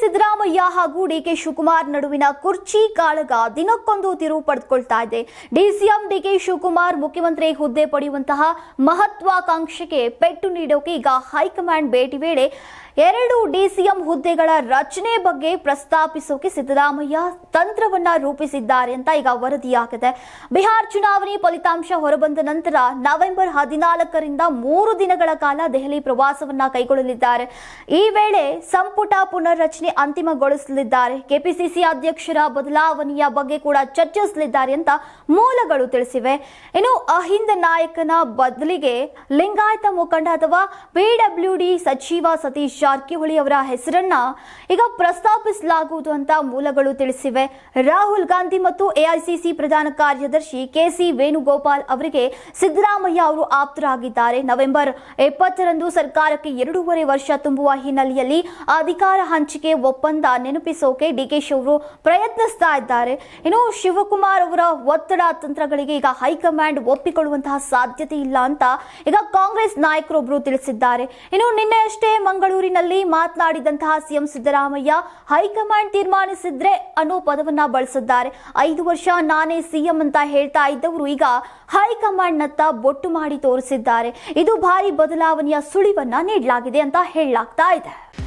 ಸಿದ್ದರಾಮಯ್ಯ ಹಾಗೂ ಡಿಕೆ ಶಿವಕುಮಾರ್ ನಡುವಿನ ಕುರ್ಚಿ ಕಾಳಗ ದಿನಕ್ಕೊಂದು ತಿರುವು ಪಡೆದುಕೊಳ್ತಾ ಇದೆ. ಡಿಸಿಎಂ ಡಿಕೆ ಶಿವಕುಮಾರ್ ಮುಖ್ಯಮಂತ್ರಿ ಹುದ್ದೆ ಪಡೆಯುವಂತಹ ಮಹತ್ವಾಕಾಂಕ್ಷೆಗೆ ಪೆಟ್ಟು ನೀಡೋಕೆ ಈಗ ಹೈಕಮಾಂಡ್ ಭೇಟಿ ವೇಳೆ ಎರಡು ಡಿಸಿಎಂ ಹುದ್ದೆಗಳ ರಚನೆ ಬಗ್ಗೆ ಪ್ರಸ್ತಾಪಿಸೋಕೆ ಸಿದ್ದರಾಮಯ್ಯ ತಂತ್ರವನ್ನ ರೂಪಿಸಿದ್ದಾರೆ ಅಂತ ಈಗ ವರದಿಯಾಗಿದೆ. ಬಿಹಾರ್ ಚುನಾವಣೆ ಫಲಿತಾಂಶ ಹೊರಬಂದ ನಂತರ ನವೆಂಬರ್ ಹದಿನಾಲ್ಕರಿಂದ ಮೂರು ದಿನಗಳ ಕಾಲ ದೆಹಲಿ ಪ್ರವಾಸವನ್ನ ಕೈಗೊಳ್ಳಲಿದ್ದಾರೆ. ಈ ವೇಳೆ ಸಂಪುಟ ಪುನರ್ರಚನೆ ಅಂತಿಮಗೊಳಿಸಲಿದ್ದಾರೆ. ಕೆಪಿಸಿಸಿ ಅಧ್ಯಕ್ಷರ ಬದಲಾವಣೆಯ ಬಗ್ಗೆ ಕೂಡ ಚರ್ಚಿಸಲಿದ್ದಾರೆ ಅಂತ ಮೂಲಗಳು ತಿಳಿಸಿವೆ. ಇನ್ನು ಅಹಿಂದ ನಾಯಕನ ಬದಲಿಗೆ ಲಿಂಗಾಯತ ಮುಖಂಡ ಅಥವಾ ಪಿಡಬ್ಲ್ಯೂಡಿ ಸಚಿವ ಸತೀಶ್ ಜಾರಕಿಹೊಳಿ ಅವರ ಹೆಸರನ್ನ ಈಗ ಪ್ರಸ್ತಾಪಿಸಲಾಗುವುದು ಅಂತ ಮೂಲಗಳು ತಿಳಿಸಿವೆ. ರಾಹುಲ್ ಗಾಂಧಿ ಮತ್ತು ಎಐಸಿಸಿ ಪ್ರಧಾನ ಕಾರ್ಯದರ್ಶಿ ಕೆಸಿ ವೇಣುಗೋಪಾಲ್ ಅವರಿಗೆ ಸಿದ್ದರಾಮಯ್ಯ ಅವರು ಆಪ್ತರಾಗಿದ್ದಾರೆ. ನವೆಂಬರ್ ಎಪ್ಪತ್ತರಂದು ಸರ್ಕಾರಕ್ಕೆ ಎರಡೂವರೆ ವರ್ಷ ತುಂಬುವ ಹಿನ್ನೆಲೆಯಲ್ಲಿ ಅಧಿಕಾರ ಹಂಚಿಕೆ ಒಪ್ಪಂದ ನೆನಪಿಸೋಕೆ ಡಿಕೆಶಿ ಅವರು ಪ್ರಯತ್ನಿಸ್ತಾ ಇದ್ದಾರೆ. ಇನ್ನು ಶಿವಕುಮಾರ್ ಅವರ ಒತ್ತಡ ತಂತ್ರಗಳಿಗೆ ಈಗ ಹೈಕಮಾಂಡ್ ಒಪ್ಪಿಕೊಳ್ಳುವಂತಹ ಸಾಧ್ಯತೆ ಇಲ್ಲ ಅಂತ ಈಗ ಕಾಂಗ್ರೆಸ್ ನಾಯಕರೊಬ್ಬರು ತಿಳಿಸಿದ್ದಾರೆ. ಇನ್ನು ನಿನ್ನೆಯಷ್ಟೇ ಮಂಗಳೂರಿನಲ್ಲಿ ಮಾತನಾಡಿದಂತಹ ಸಿಎಂ ಸಿದ್ದರಾಮಯ್ಯ ಹೈಕಮಾಂಡ್ ತೀರ್ಮಾನಿಸಿದ್ರೆ ಅನ್ನೋ ಪದವನ್ನ ಬಳಸಿದ್ದಾರೆ. ಐದು ವರ್ಷ ನಾನೇ ಸಿಎಂ ಅಂತ ಹೇಳ್ತಾ ಇದ್ದವರು ಈಗ ಹೈಕಮಾಂಡ್ ನತ್ತ ಬೊಟ್ಟು ಮಾಡಿ ತೋರಿಸಿದ್ದಾರೆ. ಇದು ಭಾರಿ ಬದಲಾವಣೆಯ ಸುಳಿವನ್ನ ನೀಡಲಾಗಿದೆ ಅಂತ ಹೇಳಲಾಗ್ತಾ ಇದೆ.